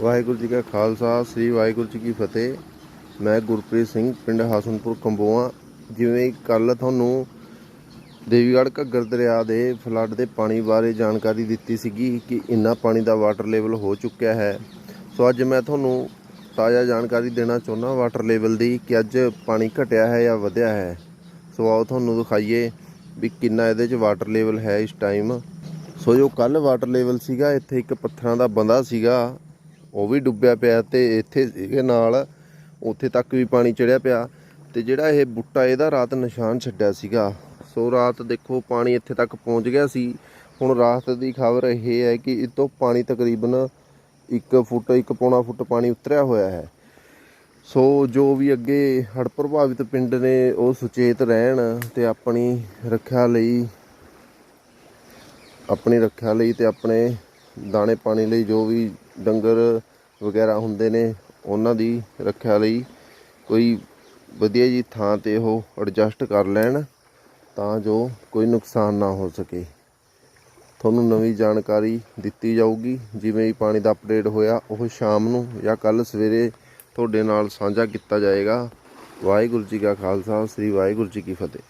ਵਾਹਿਗੁਰੂ ਜੀ ਕਾ ਖਾਲਸਾ, ਸ੍ਰੀ ਵਾਹਿਗੁਰੂ ਜੀ ਕੀ ਫਤਿਹ। ਮੈਂ ਗੁਰਪ੍ਰੀਤ ਸਿੰਘ, ਪਿੰਡ ਹਾਸਨਪੁਰ ਕੰਬੋਆ ਜਿਵੇਂ ਕੱਲ ਤੁਹਾਨੂੰ ਦੇਵੀਗੜ੍ਹ ਘੱਗਰ ਦਰਿਆ ਦੇ ਫਲੱਡ ਦੇ ਪਾਣੀ ਬਾਰੇ ਜਾਣਕਾਰੀ ਦਿੱਤੀ ਸੀਗੀ ਕਿ ਇੰਨਾ ਪਾਣੀ ਦਾ ਵਾਟਰ ਲੈਵਲ ਹੋ ਚੁੱਕਿਆ ਹੈ। ਸੋ ਅੱਜ ਮੈਂ ਤੁਹਾਨੂੰ ਤਾਜ਼ਾ ਜਾਣਕਾਰੀ ਦੇਣਾ ਚਾਹੁੰਦਾ ਵਾਟਰ ਲੈਵਲ ਦੀ ਕਿ ਅੱਜ ਪਾਣੀ ਘਟਿਆ ਹੈ ਜਾਂ ਵਧਿਆ ਹੈ। ਸੋ ਆਓ ਤੁਹਾਨੂੰ ਦਿਖਾਈਏ ਵੀ ਕਿੰਨਾ ਇਹਦੇ 'ਚ ਵਾਟਰ ਲੈਵਲ ਹੈ ਇਸ ਟਾਈਮ ਸੋ ਜੋ ਕੱਲ ਵਾਟਰ ਲੈਵਲ ਸੀਗਾ, ਇੱਥੇ ਇੱਕ ਪੱਥਰਾਂ ਦਾ ਬੰਦਾ ਸੀਗਾ ਉਹ ਵੀ ਡੁੱਬਿਆ ਪਿਆ ਤੇ ਇੱਥੇ ਸੀਗੇ ਨਾਲ, ਉੱਥੇ ਤੱਕ ਵੀ ਪਾਣੀ ਚੜਿਆ ਪਿਆ ਤੇ ਜਿਹੜਾ ਇਹ ਬੁੱਟਾ ਇਹਦਾ ਰਾਤ ਨਿਸ਼ਾਨ ਛੱਡਿਆ ਸੀਗਾ। ਸੋ ਰਾਤ ਦੇਖੋ ਪਾਣੀ ਇੱਥੇ ਤੱਕ ਪਹੁੰਚ ਗਿਆ ਸੀ। ਹੁਣ ਰਾਤ ਦੀ ਖਬਰ ਇਹ ਹੈ ਕਿ ਇਹ ਤੋਂ ਪਾਣੀ ਤਕਰੀਬਨ 1 ਫੁੱਟ 1 ਪੌਣਾ ਫੁੱਟ ਪਾਣੀ ਉਤਰਿਆ ਹੋਇਆ ਹੈ। ਸੋ ਜੋ ਵੀ ਅੱਗੇ ਹੜ ਪ੍ਰਭਾਵਿਤ ਪਿੰਡ ਨੇ ਉਹ ਸੁਚੇਤ ਰਹਿਣ ਤੇ ਆਪਣੀ ਰੱਖਿਆ ਲਈ, ਆਪਣੀ ਰੱਖਿਆ ਲਈ ਤੇ ਆਪਣੇ ਦਾਣੇ ਪਾਣੀ ਲਈ ਜੋ ਵੀ ਡੰਗਰ ਵਗੈਰਾ ਹੁੰਦੇ ਨੇ, ਉਹਨਾਂ ਦੀ ਰੱਖਿਆ ਲਈ ਕੋਈ ਵਧੀਆ ਜੀ ਥਾਂ ਤੇ ਉਹ ਐਡਜਸਟ ਕਰ ਲੈਣ ਤਾਂ ਜੋ ਕੋਈ ਨੁਕਸਾਨ ਨਾ ਹੋ ਸਕੇ। ਤੁਹਾਨੂੰ ਨਵੀਂ ਜਾਣਕਾਰੀ ਦਿੱਤੀ ਜਾਊਗੀ। ਜਿਵੇਂ ਹੀ ਪਾਣੀ ਦਾ ਅਪਡੇਟ ਹੋਇਆ, ਉਹ ਸ਼ਾਮ ਨੂੰ ਜਾਂ ਕੱਲ ਸਵੇਰੇ ਤੁਹਾਡੇ ਨਾਲ ਸਾਂਝਾ ਕੀਤਾ ਜਾਏਗਾ। ਵਾਹਿਗੁਰੂ ਜੀ ਕਾ ਖਾਲਸਾ, ਸ੍ਰੀ ਵਾਹਿਗੁਰੂ ਜੀ ਕੀ ਫਤਿਹ।